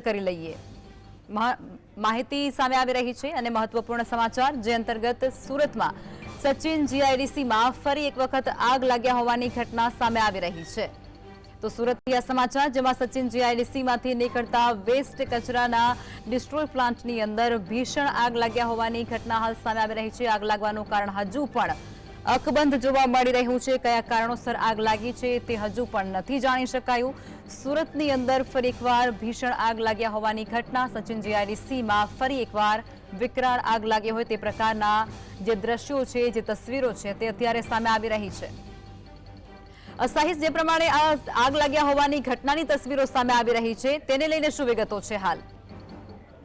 કરી લઈએ. માહિતી સામે આવી રહી છે અને મહત્વપૂર્ણ સમાચાર જે અંતર્ગત સુરતમાં સચિન જીઆઈડીસીમાં ફરી એક વખત આગ લાગ્યા હોવાની ઘટના સામે આવી રહી છે. તો સુરતથી આ સમાચાર, જેમાં સચિન જીઆઈડીસીમાંથી નીકળતા વેસ્ટ કચરાના ડિસ્ટ્રોય પ્લાન્ટની અંદર ભીષણ આગ લાગ્યા હોવાની ઘટના હાલ સામે આવી રહી છે. આગ લાગવાનું કારણ હજુ પણ અકબંધ જોવા મળી રહ્યું છે. કયા કારણોસર આગ લાગી છે તે હજુ પણ નથી જાણી શકાયું. સુરતની અંદર ફરી એકવાર ભીષણ આગ લાગ્યા હોવાની ઘટના. સચિન જીઆઈડીસીમાં ફરી એકવાર વિકરાળ આગ લાગી હોય તે પ્રકારના જે દ્રશ્યો છે, જે તસવીરો છે, તે અત્યારે સામે આવી રહી છે. સાહિસ જે પ્રમાણે આ આગ લાગ્યા હોવાની ઘટનાની તસવીરો સામે આવી રહી છે, તેને લઈને શું વિગતો છે હાલ?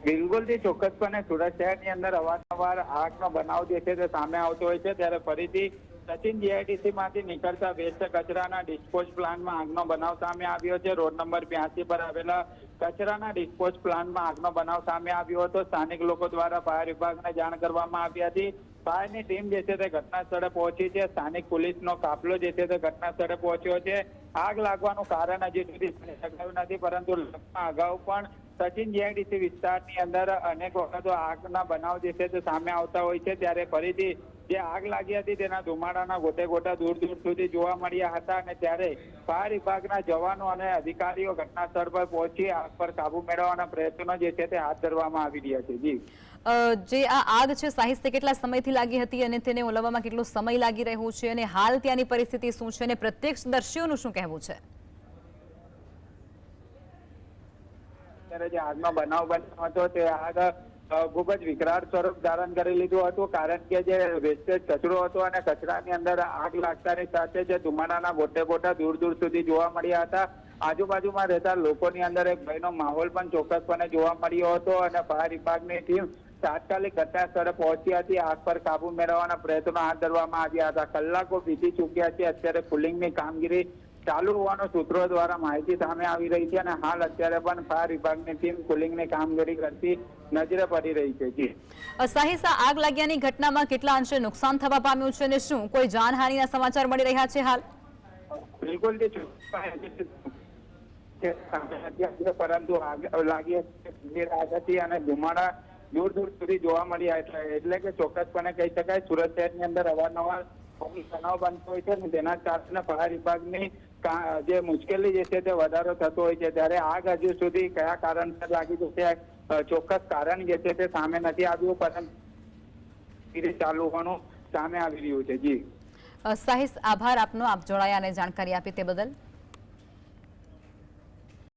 બિલકુલ જે, ચોક્કસપણે સુરત શહેરની અંદર અવારનવાર આગનો બનાવ જે છે તે સામે આવતો હોય છે. ત્યારે ફરીથી સચિન જીઆઈડીસી માંથી નીકળતા વેસ્ટ કચરાના ડિસ્પોઝ પ્લાન્ટમાં આગનો બનાવ સામે આવ્યો છે. રોડ નંબર બ્યાસી પર આવેલા કચરાના ડિસ્પોઝ પ્લાન્ટમાં આગનો બનાવ સામે આવ્યો હતો. સ્થાનિક લોકો દ્વારા ફાયર વિભાગને જાણ કરવામાં આવી હતી. ફાયરની ટીમ જે છે તે ઘટના સ્થળે પહોંચી છે. સ્થાનિક પોલીસનો કાફલો જે છે તે ઘટના સ્થળે પહોંચ્યો છે. આગ લાગવાનું કારણ હજી સુધી શકાયું નથી, પરંતુ અગાઉ પણ સચિન જીઆઈડીસી વિસ્તારની અંદર અનેક વખતો આગના બનાવ જે છે તે સામે આવતા હોય છે. ત્યારે ફરીથી જે આગ લાગી હતી તેના ધુમાડાના ગોટે ગોટા દૂર દૂર સુધી જોવા મળ્યા હતા અને ત્યારે ફાયર વિભાગના જવાનો અને અધિકારીઓ ઘટના સ્થળ પર પહોંચી આગ પર કાબુ મેળવવાના પ્રયત્નો જે છે તે હાથ ધરવામાં આવી રહ્યા છે. જી. જે આ આગ છે સાહિત્ય કેટલા સમયથી લાગી હતી અને તેને ઓલવવામાં કેટલો સમય લાગી રહ્યો છે અને હાલ ત્યાંની પરિસ્થિતિ શું છે અને પ્રત્યક્ષદર્શીઓનું શું કહેવું છે? અત્યારે જે આગનો બનાવ બન્યો હતો તે આગ ખૂબ જ વિકરાળ સ્વરૂપ ધારણ કરી લીધું હતું, કારણ કે જે વેસ્ટેજ કચરો હતો અને કચરાની અંદર આગ લાગતાની સાથે જે ધુમાડાના ગોટે ગોટા દૂર દૂર સુધી જોવા મળ્યા હતા. આજુબાજુમાં રહેતા લોકોની અંદર એક ભયનો માહોલ પણ ચોક્કસપણે જોવા મળ્યો હતો અને ફાયર વિભાગની ટીમ તાત્કાલિક ઘટના સ્થળે પહોંચી હતી. આગ પર કાબુ મેળવવાના પ્રયત્નો હાથ ધરવામાં આવ્યા હતા. કલાકો વીતી ચૂક્યા છે. અત્યારે કુલિંગની કામગીરી ચાલુ હોવાનો સૂત્રો દ્વારા માહિતી સામે આવી રહી છે અને હાલ અત્યારે પણ ફાયર વિભાગની ટીમ કુલિંગની કામગીરી કરતી નજરે પડી રહી છે જી. આગ લાગ્યાની ઘટનામાં કેટલા અંશે નુકસાન થવા પામ્યું છે અને શું? કોઈ જાનહાનિના સમાચાર મળી રહ્યા છે હાલ? બિલકુલ પરંતુ આગ લાગી હતી અને ધુમાડા દૂર દૂર સુધી જોવા મળ્યા એટલે એટલે કે ચોક્કસપણે કહી શકાય સુરત શહેરની અંદર અવારનવાર તણાવ બનતો હોય છે અને તેના કારણે ફાયર વિભાગની જે મુશ્કેલી જે છે તે વધારો થતો હોય છે. ત્યારે આગ હજુ સુધી કયા કારણસર લાગી છે ચોક્કસ કારણ જે છે તે સામે નથી આવ્યું, પરંતુ ચાલુ હોવાનું સામે આવી રહ્યું છે. જી. સાહિસ, આભાર આપનો. આપ જોડાયા અને જાણકારી આપી તે બદલ.